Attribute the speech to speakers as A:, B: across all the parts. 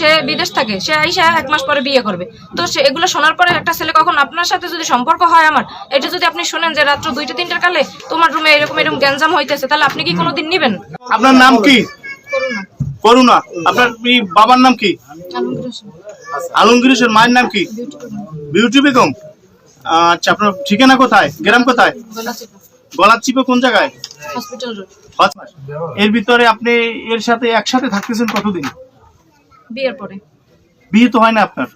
A: সে বিদেশ থাকে সে আইসা এক মাস পরে বিয়ে করবে। তো সে এগুলো শোনার পরে একটা ছেলে কখন আপনার সাথে যদি সম্পর্ক হয় আমার এটা যদি আপনি শুনেন যে রাত্র দুইটা তিনটার কালে তোমার রুমে এরকম এরকম গ্যাঞ্জাম হইতেছে তাহলে আপনি কি কোনোদিন নিবেন?
B: আপনার নাম কি? করুণা। আপনার বাবার নাম কি? আলমগীর হোসেন। মায়ের নাম কি? বিউটি বেগম। আচ্ছা আপনার ঠিকানা কোথায়? গ্রাম কোথায়? গলার চিপে কোন জায়গায়?
A: Hospital road.
B: এর ভিতরে আপনি এর সাথে একসাথে থাকতেছেন কতদিন?
A: বিয়ের পরে।
B: বিয়ে তো হয় না আপনার?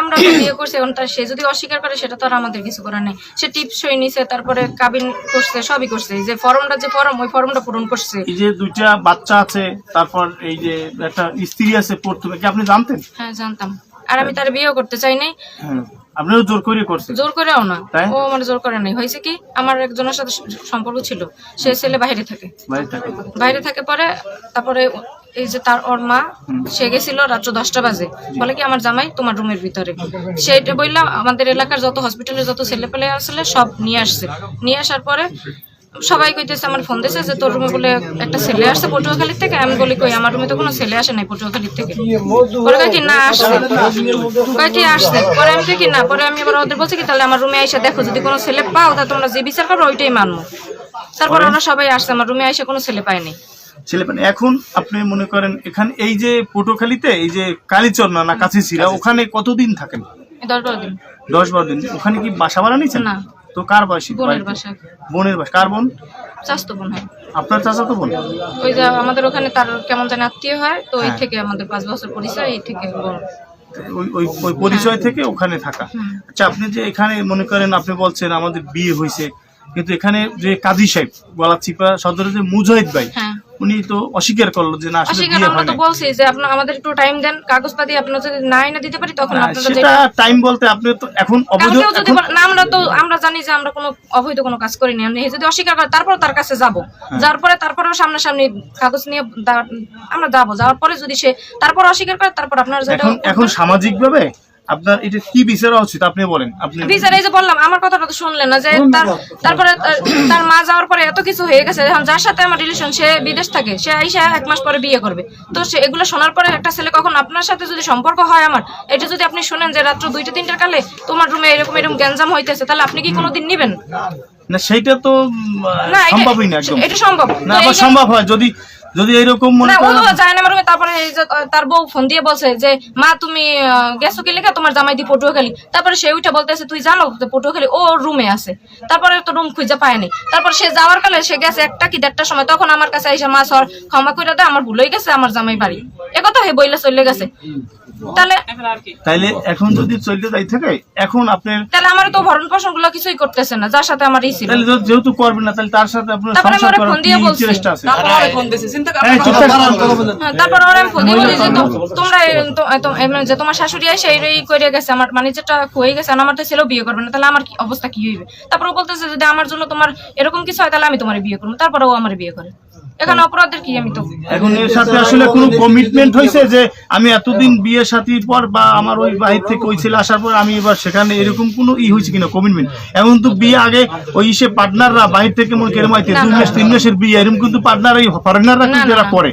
A: আমরা তো বিয়ে করছি এখন তার সে যদি অস্বীকার করে সেটা তো আর আমাদের কিছু করার নেই। সে টিপস সই নিছে তারপরে কাবিন করছে সবই করছে। যে ফর্মটা যে ফর্ম ওই ফর্মটা পূরণ করছে।
B: এই যে দুইটা বাচ্চা আছে তারপর এই যে একটা স্ত্রী আছে প্রথমে কি আপনি জানতেন?
A: হ্যাঁ জানতাম। আর আমি তার বিয়েও করতে চাই নাই।
B: হ্যাঁ আপনিও জোর করে করছেন।
A: জোর করেও না। ও আমার জোর করে নাই। হয়েছে কি আমার একজনের সাথে সম্পর্ক ছিল। সে ছেলে বাইরে থাকে।
B: বাড়ি থেকে।
A: বাইরে থাকে পরে তারপরে এই যে তার ওর মা সে গেছিল রাত্র দশটা বাজে। বলে কি আমার জামাই তোমার রুমের ভিতরে। সেটা বললাম আমাদের এলাকার যত হসপিটালে যত ছেলে পেলে আসলে সব নিয়ে আসছে। নিয়ে আসার পরে সবাই কইতেছে আমার ফোন দিয়েছে যে তোর রুমে বলে একটা ছেলে আসছে পটুয়াখালীর থেকে। আমি বলি কই আমার রুমে তো কোনো ছেলে আসে নাই পটুয়াখালীর থেকে? পরে কয় কি না আসছে। কয় কি আসছে। পরে আমি কি না। পরে আমি এবার ওদের বলছি কি তাহলে আমার রুমে এসে দেখো যদি কোনো ছেলে পাও তা তোমরা যে বিচার করো ওইটাই মানবো। তারপর ওরা সবাই আসছে আমার রুমে এসে কোনো ছেলে পায়নি
B: ছেলে মানে এখন আপনি মনে করেন এখানে এই যে পটুখালীতে এই যে কালীচর না কাছে ছিলা ওখানে কতদিন থাকেন?
A: দশ বারো দিন।
B: দশ বারো দিন। ওখানে কি বাসা ভাড়া নিচ্ছেন
A: না।
B: তো কার বাসি?
A: বোনের
B: বাসা। কার বোন?
A: চাস্তো বোন হয়।
B: আপনার চাচা তো বোন?
A: ওই যে আমাদের ওখানে তার কেমন জানি আত্মীয় হয় তো ওই
B: হ্যাঁ।
A: থেকে আমাদের পাঁচ বছর পরিচয় এই থেকে
B: ওই পরিচয় থেকে ওখানে থাকা। আচ্ছা আপনি যে এখানে মনে করেন আপনি বলছেন আমাদের বিয়ে হয়েছে কিন্তু এখানে যে কাজী সাহেব গলাচিপা সদরের যে মুজাহিদ ভাই
A: হ্যাঁ।
B: উনি তো অস্বীকার করল যে না আসলে বিয়ে
A: আমরা
B: হয় না
A: বলছি যে আপনার আমাদের একটু টাইম দেন কাগজপাতি আপনার যদি নাই না দিতে পারি তখন আপনারা
B: সেটা টাইম বলতে আপনি তো এখন অবৈধ
A: যদি না আমরা তো আমরা জানি যে আমরা কোনো অবৈধ কোনো কাজ করিনি। আপনি যদি অস্বীকার করে তারপর তার কাছে যাব।
B: হ্যাঁ।
A: যাওয়ার পরে তারপরেও সামনাসামনি কাগজ নিয়ে আমরা যাব। যাওয়ার পরে যদি সে তারপর অস্বীকার করে তারপর আপনার যেটা
B: এখন এখন সামাজিক ভাবে আপনার এটা কি বিচার উচিত আপনি বলেন। আপনি
A: বিচার এই যে বললাম আমার কথাটা তো শুনলেন না যে তার তারপরে তার- মা যাওয়ার পরে এত কিছু হয়ে গেছে এখন যার সাথে আমার রিলেশন সে বিদেশ থাকে সে আইসা এক মাস পরে বিয়ে করবে। তো সে এগুলো শোনার পরে একটা ছেলে কখন আপনার সাথে যদি সম্পর্ক হয় আমার এটা যদি আপনি শুনেন যে রাত্র দুইটা তিনটার কালে তোমার রুমে এরকম এরকম গ্যাঞ্জাম হইতেছে তাহলে আপনি কি কোনোদিন নিবেন?
B: না সেইটা তো
A: না এটা-
B: সম্ভবই না একদম।
A: এটা সম্ভব।
B: না আবার সম্ভব হয় যদি যদি এরকম মনে
A: না ও যায় না আমার রুমে তারপরে এই যে, তার বউ ফোন দিয়ে বলছে যে মা তুমি গেছো কি লেখা তোমার জামাই দি পটুয়াখালী তারপরে সে উঠে বলতেছে তুই জানো যে পটুয়াখালী ও রুমে আছে। তারপরে তো রুম খুঁজে পায়নি তারপর সে যাওয়ার কালে সে গেছে একটা কি দেড়টার সময়। তখন আমার কাছে এসে মা সর ক্ষমা করে দেয় আমার ভুল হয়ে গেছে আমার জামাই বাড়ি। একথা হে বইলে চলে গেছে। তাহলে
B: তাইলে এখন যদি চলতে যাই থাকে এখন আপনার
A: তাহলে আমার তো ভরণ পোষণগুলো কিছুই করতেছে না যার সাথে আমার ই ছিল।
B: তাহলে যেহেতু করবেন না তাহলে তার সাথে আপনার
A: তারপরে
B: সংসার করার
A: ফোন দিয়ে বলছি।
B: ইন্টারেস্ট আছে?
C: ফোন দিয়েছে
A: হ্যাঁ, তারপর ওরা আমি বলি যে তোমরা যে তোমার শাশুড়ি এই করে গেছে আমার মানে যেটা হয়ে গেছে আমার তো ছেলেও বিয়ে করবে না তাহলে আমার কি অবস্থা কি হইবে? তারপর বলতেছে যদি আমার জন্য তোমার এরকম কিছু হয় তাহলে আমি তোমার বিয়ে করব। তারপরে ও আমার বিয়ে করে। এখানে অপরাধের কি আমি তো?
B: এখন এর সাথে আসলে কোনো কমিটমেন্ট হয়েছে যে আমি এতদিন বিয়ে সাথীর পর বা আমার ওই বাহির থেকে ওই ছেলে আসার পর আমি এবার সেখানে এরকম কোনো ই হয়েছে কিনা কমিটমেন্ট এখন তো বিয়ে আগে ওই সে পার্টনাররা বাহির থেকে মনে কেরম মাস তিন মাসের বিয়ে এরকম কিন্তু পার্টনার এই ফরেনাররা কিন্তু এরা করে।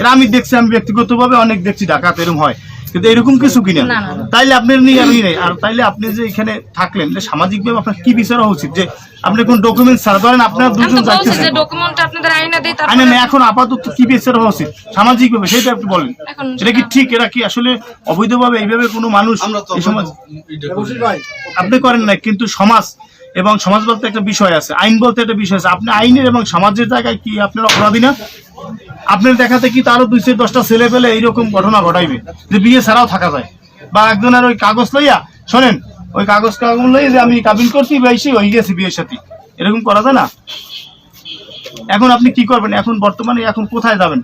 B: এরা আমি দেখছি আমি ব্যক্তিগতভাবে অনেক দেখছি ডাকাত এরকম হয়। কিন্তু এরকম কিছু কিনা। তাইলে আপনার নিয়ে আমি নেই। আর তাইলে আপনি যে এখানে থাকলেন সামাজিকভাবে আপনার কি বিচার হওয়া উচিত? যে আপনি কোন ডকুমেন্ট ছাড়া ধরেন আপনার দুজন
A: তো বলছি যে
B: যাইতেছেন
A: ডকুমেন্ট আপনাদের আইনা দিই তারপরে
B: না এখন আপাতত কি বিচার হওয়া উচিত? সামাজিক ভাবে সেটা আপনি বলেন।
A: এখন
B: এটা কি ঠিক? এরা কি আসলে অবৈধভাবে এইভাবে কোনো মানুষ সমাজ আপনি করেন না কিন্তু সমাজ এবং সমাজ বলতে একটা বিষয় আছে আইন বলতে একটা বিষয় আছে। আপনি আইনের এবং সমাজের জায়গায় কি আপনার অপরাধী না? আপনার দেখাতে কি তারও দুই থেকে দশটা ছেলে পেলে এইরকম ঘটনা ঘটাইবে? যে বিয়ে ছাড়াও থাকা যায়। বা একজনের ওই কাগজ লইয়া শোনেন ওই কাগজ কাগজ লইয়া যে আমি কাবিন করছি বা এসে হয়ে গেছি বিয়ের সাথে। এরকম করা যায় না? এখন আপনি কি করবেন? এখন বর্তমানে এখন কোথায় যাবেন?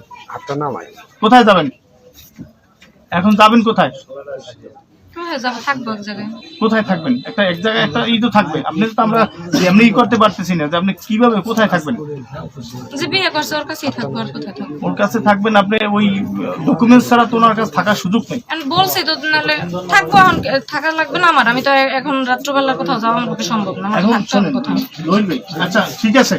B: কোথায় যাবেন? এখন যাবেন কোথায়?
A: যাব? থাকব এক জায়গায়
B: কোথায় থাকবেন? একটা এক জায়গায় একটা ই তো থাকবে। আপনি তো আমরা এমনি করতে পারতেছি না। যে আপনি কীভাবে কোথায় থাকবেন?
A: যে বিয়ে করছে ওর
B: কাছে থাকবেন আপনি ওই ডকুমেন্টস ছাড়া তো ওনার কাছে থাকার সুযোগ নেই।
A: আমি বলছি তো নাহলে থাকব এখন। থাকা লাগবে না আমার। আমি তো এখন রাত্রবেলা কোথাও যাওয়া আমার পক্ষে সম্ভব না
B: এখন আচ্ছা ঠিক আছে।